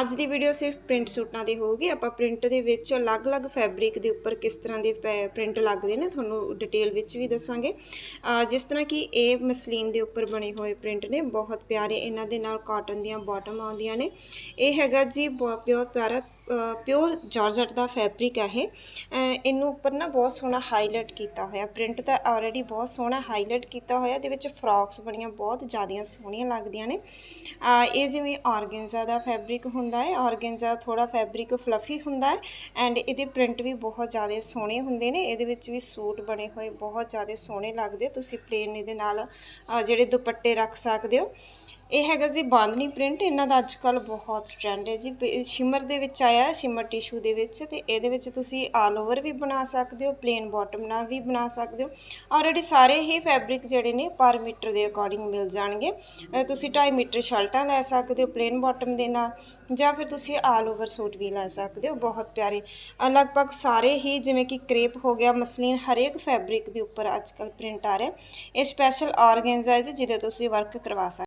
ਅੱਜ ਦੀ ਵੀਡੀਓ ਸਿਰਫ ਪ੍ਰਿੰਟ ਸੂਟਾਂ ਦੀ ਹੋਊਗੀ। ਆਪਾਂ ਪ੍ਰਿੰਟ ਦੇ ਵਿੱਚ ਅਲੱਗ-ਅਲੱਗ ਫੈਬਰਿਕ ਦੇ ਉੱਪਰ ਕਿਸ ਤਰ੍ਹਾਂ ਦੇ ਪ੍ਰਿੰਟ ਲੱਗਦੇ ਨੇ ਤੁਹਾਨੂੰ ਡਿਟੇਲ ਵਿੱਚ ਵੀ ਦੱਸਾਂਗੇ। ਜਿਸ ਤਰ੍ਹਾਂ ਕਿ ਇਹ ਮਸਲੀਨ ਦੇ ਉੱਪਰ ਬਣੇ ਹੋਏ ਪ੍ਰਿੰਟ ਨੇ, ਬਹੁਤ ਪਿਆਰੇ ਇਹਨਾਂ ਦੇ ਨਾਲ ਕਾਟਨ ਦੀਆਂ ਬਾਟਮ ਆਉਂਦੀਆਂ ਨੇ। ਇਹ ਹੈਗਾ ਜੀ ਪਿਓਰ ਪਿਆਰਾ ਪਿਓਰ ਜਾਰਜਟ ਦਾ ਫੈਬਰਿਕ ਹੈ ਇਹ। ਇਹਨੂੰ ਉੱਪਰ ਨਾ ਬਹੁਤ ਸੋਹਣਾ ਹਾਈਲਾਈਟ ਕੀਤਾ ਹੋਇਆ। ਪ੍ਰਿੰਟ ਤਾਂ ਆਲਰੇਡੀ ਬਹੁਤ ਸੋਹਣਾ ਹਾਈਲਾਈਟ ਕੀਤਾ ਹੋਇਆ। ਇਹਦੇ ਵਿੱਚ ਫਰੋਕਸ ਬਣੀਆਂ ਬਹੁਤ ਜ਼ਿਆਦੀਆਂ ਸੋਹਣੀਆਂ ਲੱਗਦੀਆਂ ਨੇ। ਇਹ ਜਿਵੇਂ ਆਰਗੈਂਜ਼ਾ ਦਾ ਫੈਬਰਿਕ ਹੁੰਦਾ ਹੈ। ਆਰਗੈਂਜ਼ਾ ਥੋੜਾ ਫੈਬਰਿਕ ਫਲਫੀ ਹੁੰਦਾ ਹੈ ਐਂਡ ਇਹਦੇ ਪ੍ਰਿੰਟ ਵੀ ਬਹੁਤ ਜ਼ਿਆਦਾ ਸੋਹਣੇ ਹੁੰਦੇ ਨੇ। ਇਹਦੇ ਵਿੱਚ ਵੀ ਸੂਟ ਬਣੇ ਹੋਏ ਬਹੁਤ ਜ਼ਿਆਦਾ ਸੋਹਣੇ ਲੱਗਦੇ। ਤੁਸੀਂ ਪਲੇਨ ਇਹਦੇ ਨਾਲ ਜਿਹੜੇ ਦੁਪੱਟੇ ਰੱਖ ਸਕਦੇ ਹੋ। ਇਹ ਹੈਗਾ ਜੀ ਬਾਂਦਨੀ ਪ੍ਰਿੰਟ ਇਹਨਾਂ ਦਾ ਅੱਜ ਕੱਲ ਬਹੁਤ ਟ੍ਰੈਂਡ ਹੈ ਜੀ। ਸ਼ਿਮਰ ਦੇ ਵਿੱਚ ਆਇਆ ਸ਼ਿਮਰ ਟਿਸ਼ੂ ਦੇ ਵਿੱਚ ਤੇ ਇਹਦੇ ਵਿੱਚ ਤੁਸੀਂ ਆਲ ਓਵਰ ਵੀ ਬਣਾ ਸਕਦੇ ਹੋ ਪਲੇਨ ਬਾਟਮ ਨਾਲ ਵੀ ਬਣਾ ਸਕਦੇ ਹੋ। ਆਲਰੇਡੀ ਸਾਰੇ ਹੀ ਫੈਬਰਿਕ ਜਿਹੜੇ ਨੇ ਪਰ ਮੀਟਰ ਦੇ ਅਕੋਰਡਿੰਗ ਮਿਲ ਜਾਣਗੇ। ਤੁਸੀਂ 2.5 ਮੀਟਰ ਸ਼ਰਟਾਂ ਲੈ ਸਕਦੇ ਹੋ ਪਲੇਨ ਬਾਟਮ ਦੇ ਨਾਲ, ਜਾਂ ਫਿਰ ਤੁਸੀਂ ਆਲ ਓਵਰ ਸੂਟ ਵੀ ਲੈ ਸਕਦੇ ਹੋ, ਬਹੁਤ ਪਿਆਰੇ। ਲਗਭਗ ਸਾਰੇ ਹੀ ਜਿਵੇਂ ਕਿ ਕ੍ਰੇਪ ਹੋ ਗਿਆ, ਮਸਲੀਨ ਹਰੇਕ ਫੈਬਰਿਕ ਦੇ ਉੱਪਰ ਅੱਜ ਕੱਲ ਪ੍ਰਿੰਟ ਆ ਰਿਹਾ। ਇਹ ਸਪੈਸ਼ਲ ਆਰਗੈਂਜ਼ਾ ਹੈ ਜਿਹਦੇ ਤੁਸੀਂ ਵਰਕ ਕਰਵਾ ਸਕਦੇ